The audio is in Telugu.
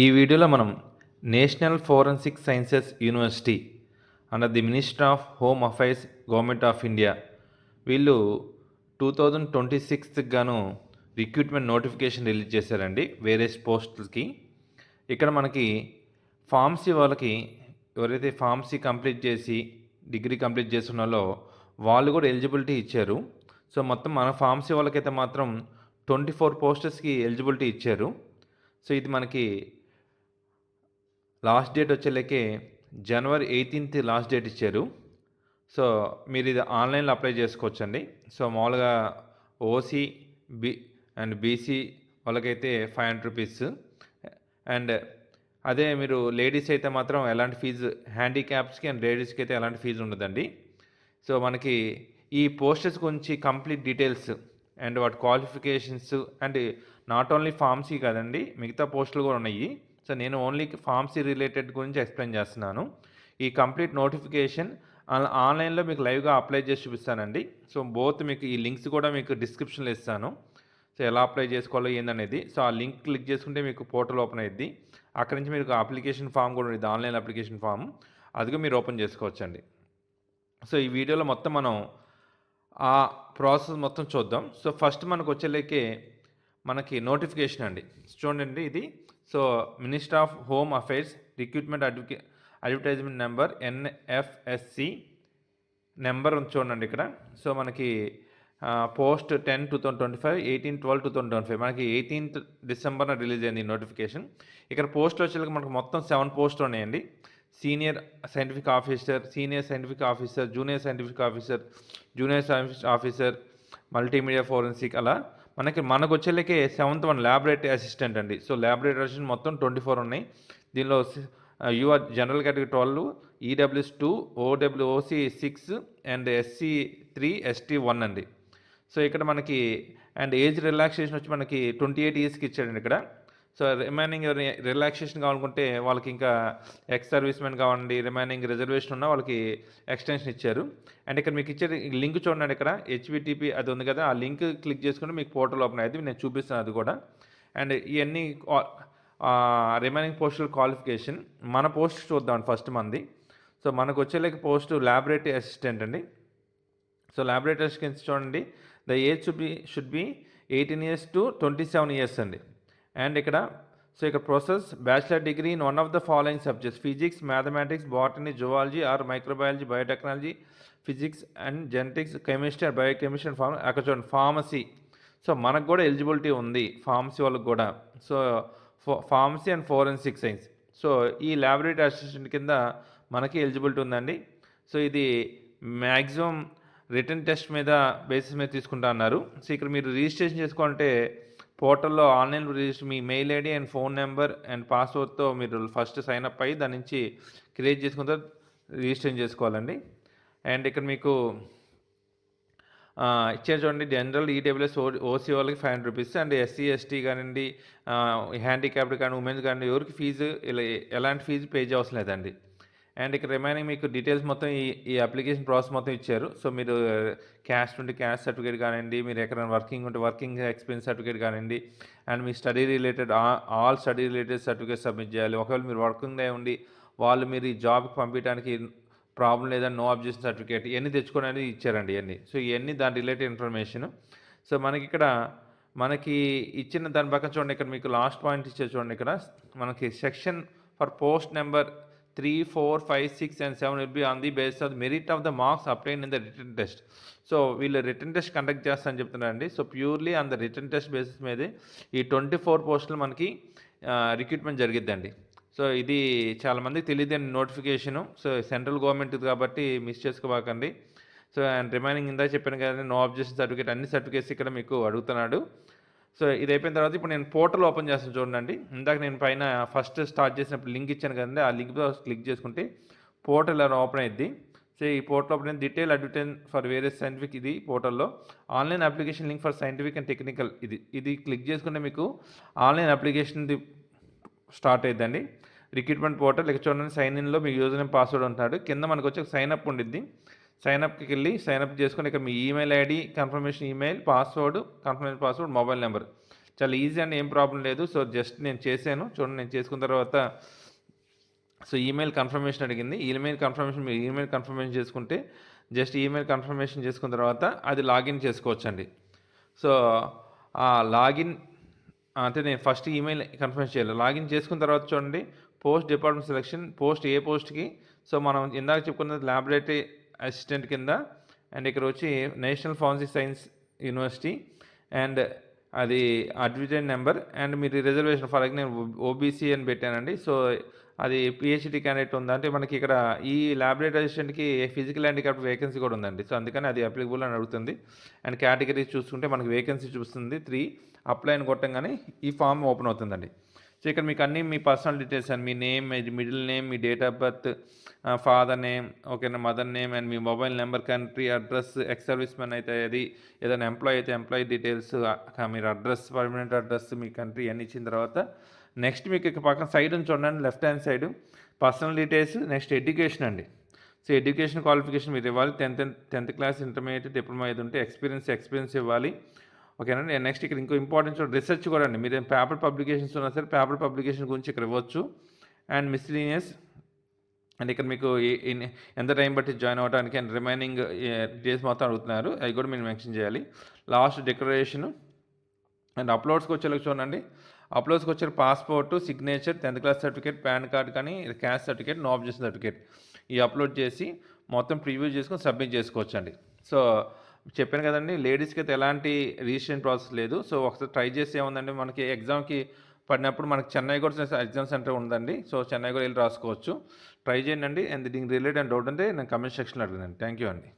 ఈ వీడియోలో మనం national forensic sciences university under the minister of home affairs government of India వీళ్ళు టూ థౌజండ్ ట్వంటీ సిక్స్త్కి గాను రిక్రూట్మెంట్ నోటిఫికేషన్ రిలీజ్ చేశారండి వేరే పోస్టులకి. ఇక్కడ మనకి ఫార్మసీ వాళ్ళకి ఎవరైతే ఫార్మసీ కంప్లీట్ చేసి డిగ్రీ కంప్లీట్ చేస్తున్నారో వాళ్ళు కూడా ఎలిజిబిలిటీ ఇచ్చారు. సో మొత్తం మన ఫార్మసీ వాళ్ళకైతే మాత్రం ట్వంటీ ఫోర్ పోస్టర్స్కి ఎలిజిబిలిటీ ఇచ్చారు. సో ఇది మనకి లాస్ట్ డేట్ వచ్చేలకే జనవరి ఎయిటీన్త్ లాస్ట్ డేట్ ఇచ్చారు. సో మీరు ఇది ఆన్లైన్లో అప్లై చేసుకోవచ్చండి. సో మామూలుగా ఓసీ బి అండ్ బీసీ వాళ్ళకైతే ఫైవ్ హండ్రెడ్ రూపీస్. అండ్ అదే మీరు లేడీస్ అయితే మాత్రం ఎలాంటి ఫీజు హ్యాండిక్యాప్స్కి అండ్ లేడీస్కి అయితే ఎలాంటి ఫీజు ఉండదండి. సో మనకి ఈ పోస్టర్స్ గురించి కంప్లీట్ డీటెయిల్స్ అండ్ వాటి qualifications and not only pharmacy కాదండి మిగతా పోస్టులు కూడా ఉన్నాయి. సో నేను ఓన్లీ ఫార్మసీ రిలేటెడ్ గురించి ఎక్స్ప్లెయిన్ చేస్తున్నాను. ఈ కంప్లీట్ నోటిఫికేషన్ ఆన్లైన్లో మీకు లైవ్గా అప్లై చేసి చూపిస్తానండి. సో బోత్ మీకు ఈ లింక్స్ కూడా మీకు డిస్క్రిప్షన్లో ఇస్తాను. సో ఎలా అప్లై చేసుకోవాలో ఏందనేది. సో ఆ లింక్ క్లిక్ చేసుకుంటే మీకు పోర్టల్ ఓపెన్ అయ్యిద్ది అక్కడి నుంచి మీకు అప్లికేషన్ ఫామ్ కూడా ఉంది ఆన్లైన్ అప్లికేషన్ ఫామ్. అదిగా మీరు ఓపెన్ చేసుకోవచ్చండి. సో ఈ వీడియోలో మొత్తం మనం ఆ ప్రాసెస్ మొత్తం చూద్దాం. సో ఫస్ట్ మనకు వచ్చేలేకే మనకి నోటిఫికేషన్ అండి. చూడండి ఇది so minister of home affairs recruitment అడ్వకే advertisement number NFSC number చూడండి ఇక్కడ. సో మనకి post ten two thousand twenty five eighteen twelve two thousand twenty five. మనకి ఎయిటీన్త్ డిసెంబర్న రిలీజ్ అయింది నోటిఫికేషన్. ఇక్కడ పోస్ట్ వచ్చేసరికి మనకు మొత్తం సెవెన్ పోస్ట్ ఉన్నాయండి. Senior scientific officer senior scientific officer junior scientific officer junior scientific officer multimedia forensic అలా. మనకి మనకు వచ్చేలకే సెవెంత్ వన్ ల్యాబొరేటరీ అసిస్టెంట్ అండి. సో ల్యాబొరేటరీ అసిస్టెంట్ మొత్తం ట్వంటీ ఫోర్ ఉన్నాయి. దీనిలో UR general category twelve EWS two OWOC six and SC three ST one అండి. సో ఇక్కడ మనకి అండ్ ఏజ్ రిలాక్సేషన్ వచ్చి మనకి ట్వంటీ ఎయిట్ ఇయర్స్కి ఇచ్చాడండి ఇక్కడ. సో రిమైనింగ్ రిలాక్సేషన్ కావాలనుకుంటే వాళ్ళకి ఇంకా ex service men remaining reservation ఉన్న వాళ్ళకి ఎక్స్టెన్షన్ ఇచ్చారు. అండ్ ఇక్కడ మీకు ఇచ్చే లింక్ చూడండి ఇక్కడ హెచ్విటిపి అది ఉంది కదా ఆ లింక్ క్లిక్ చేసుకుంటే మీకు పోర్టల్ ఓపెన్ అయ్యింది నేను చూపిస్తాను అది కూడా. అండ్ ఇవన్నీ రిమైనింగ్ పోస్టల్ క్వాలిఫికేషన్ మన పోస్ట్ చూద్దాం ఫస్ట్ మంది. సో మనకు వచ్చేలేక పోస్ట్ ల్యాబొరేటరీ అసిస్టెంట్ అండి. సో ల్యాబొరేటరీ అసిస్టెంట్ చూడండి the age should be should be eighteen years to twenty seven years అండి. అండ్ ఇక్కడ సో ఇక్కడ process bachelor degree in one of the following subjects physics mathematics botany zoology or microbiology biotechnology physics and genetics chemistry and biochemistry and pharma అక్కడ చూడండి ఫార్మసీ సో మనకు కూడా ఎలిజిబిలిటీ ఉంది ఫార్మసీ వాళ్ళకి కూడా. So pharmacy and forensic science so ఈ ల్యాబొరేటరీ అసిస్టెంట్ కింద మనకి ఎలిజిబిలిటీ ఉందండి. సో ఇది మ్యాక్సిమం రిటర్న్ టెస్ట్ మీద బేసిస్ మీద తీసుకుంటా అన్నారు. సో ఇక్కడ మీరు రిజిస్ట్రేషన్ చేసుకుంటే పోర్టల్లో online register me mail ID and phone number and పాస్వర్డ్తో మీరు ఫస్ట్ సైన్ అప్ అయ్యి దాని నుంచి క్రియేట్ చేసుకున్న తర్వాత రిజిస్ట్రేషన్ చేసుకోవాలండి. అండ్ ఇక్కడ మీకు ఇచ్చారు చూడండి జనరల్ ఈడబ్ల్యూఎస్ ఓ ఓసీ వాళ్ళకి five hundred rupees and SC ST కానివ్వండి హ్యాండిక్యాప్డ్ కానీ ఉమెన్స్ కానీ ఎవరికి ఫీజు ఇలా ఎలాంటి ఫీజు పే చేయవలసిన లేదండి. అండ్ ఇక్కడ రిమైనింగ్ మీకు డీటెయిల్స్ మొత్తం ఈ ఈ అప్లికేషన్ ప్రాసెస్ మొత్తం ఇచ్చారు. సో మీరు క్యాస్ట్ ఉంటే క్యాస్ట్ సర్టిఫికేట్ కానివ్వండి మీరు ఎక్కడైనా వర్కింగ్ ఉంటే వర్కింగ్ ఎక్స్పీరియన్స్ సర్టిఫికేట్ కానివ్వండి and me study related all study related certificate submit చేయాలి. ఒకవేళ మీరు వర్కింగ్ డే ఉండి వాళ్ళు మీరు ఈ జాబ్కి పంపించడానికి ప్రాబ్లం లేదా నో అబ్జెక్షన్ సర్టిఫికేట్ ఇవన్నీ తెచ్చుకోవడానికి ఇచ్చారండి ఇవన్నీ. సో ఇవన్నీ దాని రిలేటెడ్ ఇన్ఫర్మేషన్ సో మనకి ఇక్కడ మనకి ఇచ్చిన దాని పక్కన చూడండి ఇక్కడ మీకు లాస్ట్ పాయింట్ ఇచ్చే చూడండి ఇక్కడ. మనకి section for post number three four five six and seven will be on the base of merit of the marks applied in the return test so వీళ్ళు రిటర్న్ టెస్ట్ కండక్ట్ చేస్తారని చెప్తున్నారండి. So purely on the return test basis మీదే ఈ ట్వంటీ ఫోర్ పోస్టులు మనకి రిక్రూట్మెంట్ జరిగిద్దండి. సో ఇది చాలామందికి తెలియదు నోటిఫికేషను సో సెంట్రల్ గవర్నమెంట్ కాబట్టి మిస్ చేసుకోబాకండి. సో అండ్ రిమైనింగ్ ఇందా చెప్పాను కదండి నో అబ్జెక్షన్ సర్టిఫికేట్ అన్ని సర్టిఫికేట్స్ ఇక్కడ మీకు అడుగుతున్నాడు. సో ఇది అయిపోయిన తర్వాత ఇప్పుడు నేను పోర్టల్ ఓపెన్ చేస్తాను చూడండి. ఇందాక నేను పైన ఫస్ట్ స్టార్ట్ చేసినప్పుడు లింక్ ఇచ్చాను కదండి. ఆ లింక్ క్లిక్ చేసుకుంటే పోర్టల్ ఎలా ఓపెన్ అయింది సో ఈ పోర్టల్ ఓపెన్ అయింది detail advertise for various scientific ఇది పోర్టల్లో. Online application link for scientific and technical ఇది. ఇది క్లిక్ చేసుకుంటే మీకు ఆన్లైన్ అప్లికేషన్ది స్టార్ట్ అయ్యిందండి రిక్రూట్మెంట్ పోర్టల్ ఇక్కడ చూడండి సైన్ ఇన్లో మీ యూజర్ నేమ్ పాస్వర్డ్ ఉంటాడు కింద మనకు వచ్చి సైన్ అప్ ఉండిద్ది. సైనప్కి వెళ్ళి సైన్ అప్ చేసుకొని ఇక్కడ మీ email ID confirmation email password confirmation password mobile number చాలా ఈజీ అండ్ ఏం ప్రాబ్లం లేదు. సో జస్ట్ నేను చేశాను. చూడండి నేను చేసుకున్న తర్వాత సో ఈమెయిల్ కన్ఫర్మేషన్ అడిగింది. ఈమెయిల్ కన్ఫర్మేషన్ మీరు ఈమెయిల్ కన్ఫర్మేషన్ చేసుకుంటే జస్ట్ ఈమెయిల్ కన్ఫర్మేషన్ చేసుకున్న తర్వాత అది లాగిన్ చేసుకోవచ్చండి. సో ఆ లాగిన్ అంటే నేను ఫస్ట్ ఈమెయిల్ కన్ఫర్మేషన్ చేయాలి. లాగిన్ చేసుకున్న తర్వాత చూడండి పోస్ట్ డిపార్ట్మెంట్ సెలెక్షన్ పోస్ట్ ఏ పోస్ట్కి సో మనం ఇందాక చెప్పుకున్నది ల్యాబొరేటరీ అసిస్టెంట్ కింద అండ్ ఇక్కడ వచ్చి national pharmacy science university and అది అడ్మిటెడ్ నెంబర్ అండ్ మీరు రిజర్వేషన్ ఫర్ నేను ఓబీసీ అని పెట్టానండి. సో అది పిహెచ్డి క్యాండిడేట్ ఉందా అంటే మనకి ఇక్కడ ఈ ల్యాబొరేటరీ అసిస్టెంట్కి ఫిజికల్ హ్యాండిక్యాప్ వేకెన్సీ కూడా ఉందండి. సో అందుకని అది అప్లికబుల్ అని అడుగుతుంది. అండ్ కేటగిరీ చూసుకుంటే మనకి వేకెన్సీ చూస్తుంది. త్రీ అప్లై అని కొట్టంగానే ఈ ఫామ్ ఓపెన్ అవుతుందండి. సో ఇక్కడ మీకు అన్ని మీ పర్సనల్ డీటెయిల్స్ అండ్ మీ name middle name me date of birth father name ఓకేనా mother name and me mobile number country address ex service men అయితే అది ఏదైనా ఎంప్లాయ్ అయితే ఎంప్లాయీ డీటెయిల్స్ మీరు అడ్రస్ పర్మనెంట్ అడ్రస్ మీ కంట్రీ అన్ని ఇచ్చిన తర్వాత నెక్స్ట్ మీకు ఇక్కడ పక్కన సైడ్ నుంచి చూడండి left hand side personal details next education అండి. సో ఎడ్యుకేషన్ క్వాలిఫికేషన్ మీరు ఇవ్వాలి tenth tenth class intermediate diploma ఏది ఉంటే ఎక్స్పీరియన్స్ ఎక్స్పీరియన్స్ ఇవ్వాలి. ఓకేనండి నెక్స్ట్ ఇక్కడ ఇంకో ఇంపార్టెంట్ రీసెర్చ్ కూడా అండి. మీరు పేపర్ పబ్లికేషన్స్ ఉన్నా సరే పేపర్ పబ్లికేషన్ గురించి ఇక్కడ ఇవ్వచ్చు. అండ్ మిస్లీనియస్ అండ్ ఇక్కడ మీకు ఎంత టైం బట్టి జాయిన్ అవ్వడానికి అండ్ రిమైనింగ్ డేస్ మొత్తం అడుగుతున్నారు. అవి కూడా మీరు మెన్షన్ చేయాలి. లాస్ట్ డిక్లరేషను అండ్ అప్లోడ్స్కి వచ్చేలకు చూడండి. అప్లోడ్స్కి వచ్చే passport signature tenth class certificate PAN card కానీ caste certificate no objection certificate ఈ అప్లోడ్ చేసి మొత్తం ప్రివ్యూ చేసుకొని సబ్మిట్ చేసుకోవచ్చండి. సో చెప్పాను కదండి లేడీస్కి అయితే ఎలాంటి రిజిస్ట్రేషన్ ప్రాసెస్ లేదు. సో ఒకసారి ట్రై చేసి ఏముందండి మనకి ఎగ్జామ్కి పడినప్పుడు మనకి చెన్నై కూడా ఎగ్జామ్ సెంటర్ ఉందండి. సో చెన్నై కూడా వెళ్ళి రాసుకోవచ్చు. ట్రై చేయండి అండి. అండ్ దీనికి రిలేటెడ్ డౌట్ అంటే నేను కమెంట్ సెక్షన్లో అడిగాను థ్యాంక్ యూ అండి.